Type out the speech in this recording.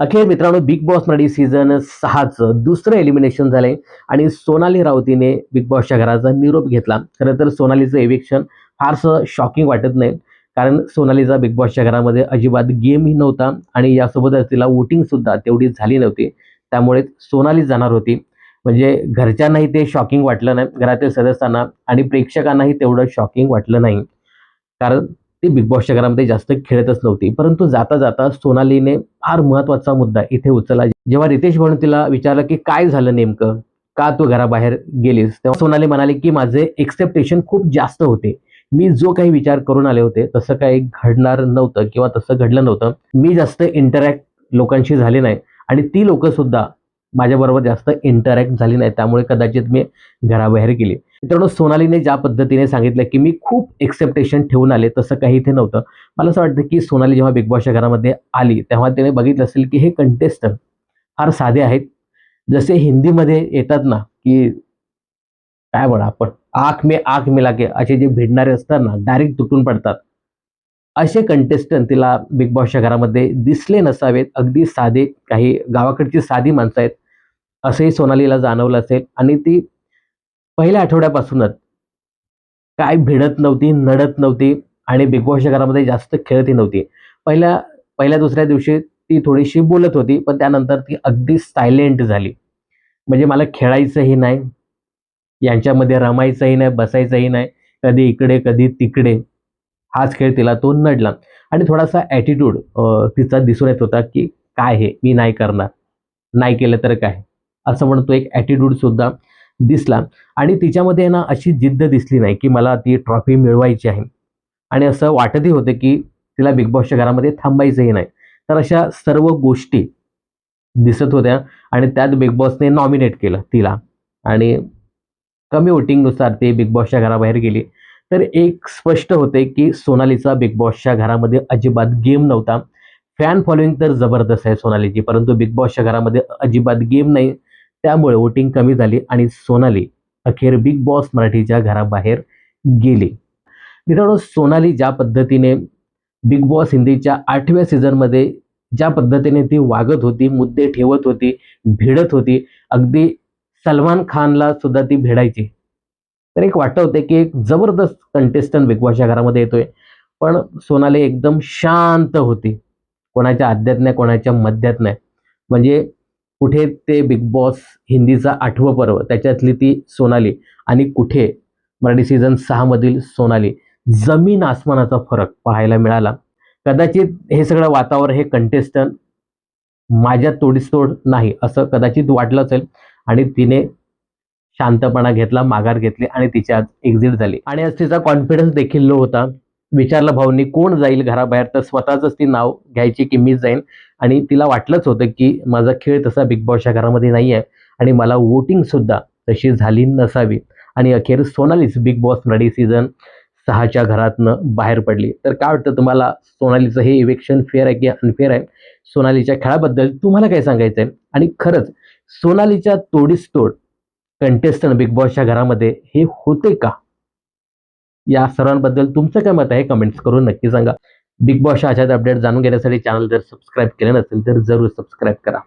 अखेर मित्रांनो Bigg Boss Marathi season सहाचं दुसरं एलिमिनेशन झालंय आणि सोनाली राऊतीने बिग बॉसच्या घराचा निरोप घेतला. खरं तर सोनालीचं एविक्शन फारसं शॉकिंग वाटत नाही कारण सोनालीचा बिग बॉसच्या घरामध्ये अजिबात गेमही नव्हता आणि यासोबतच तिला वोटिंगसुद्धा तेवढी झाली नव्हती. त्यामुळे सोनाली जाणार होती. म्हणजे घरच्यांनाही ते शॉकिंग वाटलं नाही घरातील सदस्यांना आणि प्रेक्षकांनाही तेवढं शॉकिंग वाटलं नाही. कारण ती बिग बॉसच्या घरामध्ये जास्त खेळतच नव्हती. परंतु जाता जाता सोनालीने फार महत्त्वाचा मुद्दा इथे उचलला. जेव्हा रितेश भाऊन तिला विचारलं की काय झालं नेमकं? का तू घराबाहेर गेलीस? तेव्हा सोनाली म्हणाली की माझे एक्सेप्टेशन खूप जास्त होते. मी जो काही विचार करून आले होते तसं काही घडणार नव्हतं किंवा तसं घडलं नव्हतं. मी जास्त इंटरॅक्ट लोकांशी झाले नाही आणि ती लोक सुद्धा माझ्याबरोबर जास्त इंटरॅक्ट झाली नाही. त्यामुळे कदाचित मी घराबाहेर गेली. मित्रांनो सोनालीने ज्या पद्धतीने सांगितलं की मी खूप एक्सेप्टेशन ठेवून आले तसं काही इथे नव्हतं. मला असं वाटतं की सोनाली जेव्हा बिग बॉसच्या घरामध्ये आली तेव्हा तिने बघितलं असेल की हे कंटेस्टंट फार साधे आहेत. जसे हिंदीमध्ये येतात ना की काय म्हणा आपण आख मे आख मिला के असे जे भिडणारे असतात ना डायरेक्ट तुटून पडतात. असे कंटेस्टंट तिला बिग बॉसच्या घरामध्ये दिसले नसावेत. अगदी साधे काही गावाकडची साधी माणसं आहेत. असंही सोनालीला जाणवलं असेल आणि ती पहिल्या आठवड्यापासूनच काय भिडत नव्हती नडत नव्हती आणि बिग बॉसच्या घरामध्ये जास्त खेळतही नव्हती. पहिल्या पहिल्या दुसऱ्या दिवशी ती थोडीशी बोलत होती पण त्यानंतर ती अगदी सायलेंट झाली. म्हणजे मला खेळायचंही नाही यांच्यामध्ये रमायचंही नाही बसायचंही नाही कधी इकडे कधी तिकडे. हाच खेळ तिला तो नडला. आणि थोडासा ॲटिट्यूड तिचा दिसून येत होता की काय हे मी नाही करणार. नाही केलं तर काय? असं म्हणून तो एक ॲटिट्यूडसुद्धा दिसला. आणि तिच्यामध्ये ना अशी जिद्द दिसली नाही की मला ती ट्रॉफी मिळवायची आहे. आणि असं वाटतही होतं की तिला बिग बॉसच्या घरामध्ये थांबायचंही नाही. तर अशा सर्व गोष्टी दिसत होत्या आणि त्यात बिग बॉसने नॉमिनेट केलं तिला. आणि कमी वोटिंगनुसार ते बिग बॉसच्या घराबाहेर गेली. तर एक स्पष्ट होते की सोनालीचा बिग बॉसच्या घरामध्ये अजिबात गेम नव्हता. फॅन फॉलोईंग तर जबरदस्त आहे सोनालीची परंतु बिग बॉसच्या घरामध्ये अजिबात गेम नाही. त्यामुळे वोटिंग कमी झाली आणि सोनाली अखेर बिग बॉस मराठीच्या घराबाहेर गेली. मित्रांनो सोनाली ज्या पद्धतीने बिग बॉस हिंदीच्या आठव्या सीझनमध्ये ज्या पद्धतीने ती वागत होती मुद्दे ठेवत होती भिडत होती अगदी सलमान खानला सुद्धा ती भिडायची. तर एक वाटत होते की एक जबरदस्त कंटेस्टंट बिग बॉसच्या घरामध्ये येतोय. पण सोनाली एकदम शांत होती. कोणाच्या आद्यात नाही कोणाच्या मध्यात नाही. म्हणजे कुठे ते बिग बॉस हिंदीचा आठवं पर्व? त्याच्यातली ती सोनाली. आणि कुठे मराठी सीझन सहामधील सोनाली? जमीन आसमानाचा फरक पाहायला मिळाला. कदाचित हे सगळं वातावरण हे कंटेस्टंट माझ्या तोडीसतोड नाही असं कदाचित वाटलं असेल. आणि तिने शांतपणा घेतला माघार घेतली आणि तिच्या एक्झिट झाली. आणि आज तिचा कॉन्फिडन्स देखील लो होता. विचारलं भाऊनी कोण जाईल घराबाहेर? तर स्वतःच ती नाव घ्यायची की मीच जाईन. आणि तिला वाटलंच होतं की माझा खेळ तसा बिग बॉसच्या घरामध्ये नाही आहे आणि मला वोटिंग सुद्धा तशी झाली नसावी. आणि अखेर सोनालीच बिग बॉस मराठी सीझन सहाच्या घरातनं बाहेर पडली. तर काय वाटतं तुम्हाला? सोनालीचं हे इवेक्शन फेअर आहे की अनफेअर आहे? सोनालीच्या खेळाबद्दल तुम्हाला काय सांगायचं आहे आणि खरंच सोनालीच्या तोडीस तोड कंटेस्टंट बिग बॉसच्या घरामध्ये हे होते का? या सर्वांबद्दल तुमचं काय मत आहे? कमेंट्स करून नक्की सांगा. बिग बॉसच्या अशाच अपडेट जाणून घेण्यासाठी चॅनल जर सबस्क्राईब केले नसेल तर जरूर सबस्क्राईब करा.